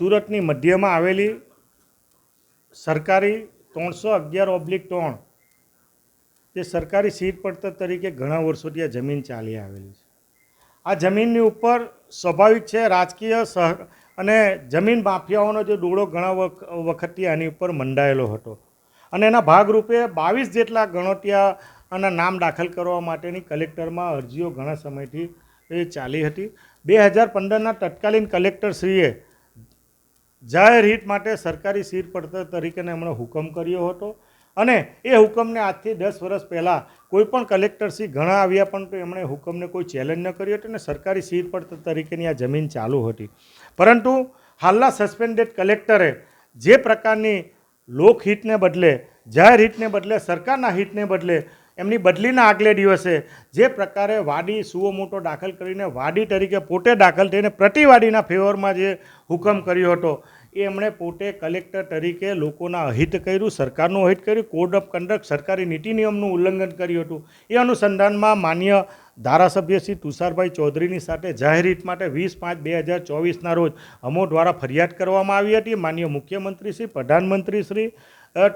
સુરતની મધ્યમાં આવેલી સરકારી ત્રણસો અગિયાર ઓબ્લિક ત્રણ તે સરકારી સીટ પડતર તરીકે ઘણા વર્ષોથી આ જમીન ચાલી આવેલી છે. આ જમીનની ઉપર સ્વાભાવિક છે, રાજકીય સહ અને જમીન માફિયાઓનો જે ડોળો ઘણા વખ- વખતથી આની ઉપર મંડાયેલો હતો. અને એના ભાગરૂપે બાવીસ જેટલા ગણોટિયા અને નામ દાખલ કરવા માટેની કલેક્ટરમાં અરજીઓ ઘણા સમયથી એ ચાલી હતી. બે હજાર પંદરના તત્કાલીન કલેક્ટરશ્રીએ જાહેર હિત માટે સરકારી સીટ પડતર તરીકેનો એમણે હુકમ કર્યો હતો. અને એ હુકમને આજથી દસ વર્ષ પહેલાં કોઈ પણ કલેક્ટરશ્રી ઘણા આવ્યા પણ તો એમણે હુકમને કોઈ ચેલેન્જ ન કર્યો હતો અને સરકારી સીટ પડતર તરીકેની આ જમીન ચાલુ હતી. પરંતુ હાલના સસ્પેન્ડેડ કલેક્ટરે જે પ્રકારની લોકહિતને બદલે, જાહેર હિતને બદલે, સરકારના હિતને બદલે એમની બદલીના આગલે દિવસે જે પ્રકારે વાડી સુઓ મોટો દાખલ કરીને વાડી તરીકે પોતે દાખલ થઈને પ્રતિવાદીના ફેવરમાં જે હુકમ કર્યો હતો એ એમણે પોતે કલેક્ટર તરીકે લોકોના અહિત કર્યું, સરકારનું અહિત કર્યું કોડ ઓફ કન્ડક્ટ સરકારી નીતિ નિયમનું ઉલ્લંઘન કર્યું હતું. એ અનુસંધાનમાં માન્ય ધારાસભ્ય શ્રી તુષારભાઈ ચૌધરીની સાથે જાહેર હિત માટે વીસ પાંચ બે હજાર ચોવીસના રોજ અમો દ્વારા ફરિયાદ કરવામાં આવી હતી. માન્ય મુખ્યમંત્રી શ્રી, પ્રધાનમંત્રી શ્રી અ,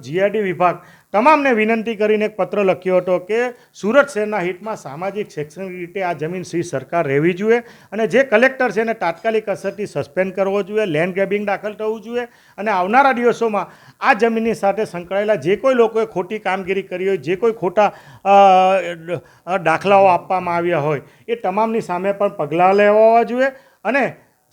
જીઆઈડી વિભાગ તમામને વિનંતી કરીને એક પત્ર લખ્યો હતો કે સુરત શહેરના હિતમાં સામાજિક શૈક્ષણિક રીતે આ જમીન શ્રી સરકાર રહેવી જોઈએ અને જે કલેક્ટર છે એને તાત્કાલિક અસરથી સસ્પેન્ડ કરવો જોઈએ લેન્ડ ગ્રેબિંગ દાખલ થવું જોઈએ અને આવનારા દિવસોમાં આ જમીનની સાથે સંકળાયેલા જે કોઈ લોકોએ ખોટી કામગીરી કરી હોય જે કોઈ ખોટા દાખલાઓ આપવામાં આવ્યા હોય એ તમામની સામે પણ પગલાં લેવા જોઈએ અને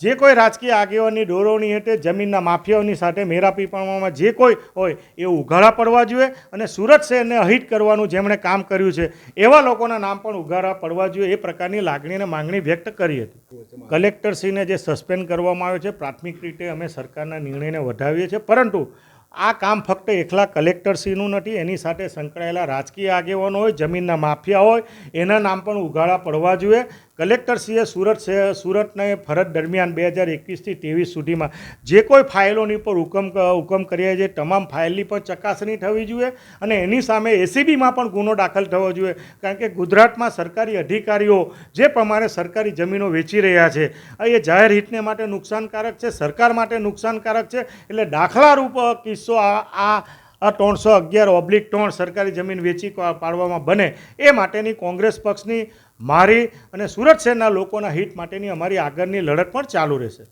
જે કોઈ રાજકીય આગેવાની દોરવણી હેઠે જમીનના માફિયાઓની સાથે મેરાપીપણામાં જે કોઈ હોય એ ઉઘાડા પડવા જોઈએ અને સુરત શહેરને અહિત કરવાનું જેમણે કામ કર્યું છે, એવા લોકોના નામ પણ ઉઘાડા પડવા જોઈએ એ પ્રકારની લાગણી અને માંગણી વ્યક્ત કરી હતી. કલેક્ટરશ્રીને જે સસ્પેન્ડ કરવામાં આવ્યો છે, પ્રાથમિક રીતે અમે સરકારના નિર્ણયને વધાવીએ છીએ, પરંતુ આ કામ ફક્ત એકલા કલેક્ટરશ્રીનું નથી, એની સાથે સંકળાયેલા રાજકીય આગેવાનો હોય, જમીનના માફિયા હોય, એના નામ પણ ઉઘાડા પડવા જોઈએ. કલેક્ટરશ્રીએ સુરત સુરતને ફરજ દરમિયાન બે હજાર એકવીસથી ત્રેવીસ સુધીમાં જે કોઈ ફાઇલોની પર હુકમ હુકમ કર્યા છે, તમામ ફાઇલની પણ ચકાસણી થવી જોઈએ અને એની સામે એસીબીમાં પણ ગુનો દાખલ થવો જોઈએ. કારણ કે ગુજરાતમાં સરકારી અધિકારીઓ જે પ્રમાણે સરકારી જમીનો વેચી રહ્યા છે એ જાહેર હિતને માટે નુકસાનકારક છે, સરકાર માટે નુકસાનકારક છે, એટલે દાખલારૂપ કિસ્સો આ આ ત્રણસો અગિયાર ઓબ્લિક ત્રણ સરકારી જમીન વેચી પાડવામાં બને એ માટેની કોંગ્રેસ પક્ષની મારી અને સુરત શહેરના લોકોના હિત માટેની અમારી આગળની લડત પણ ચાલુ રહેશે.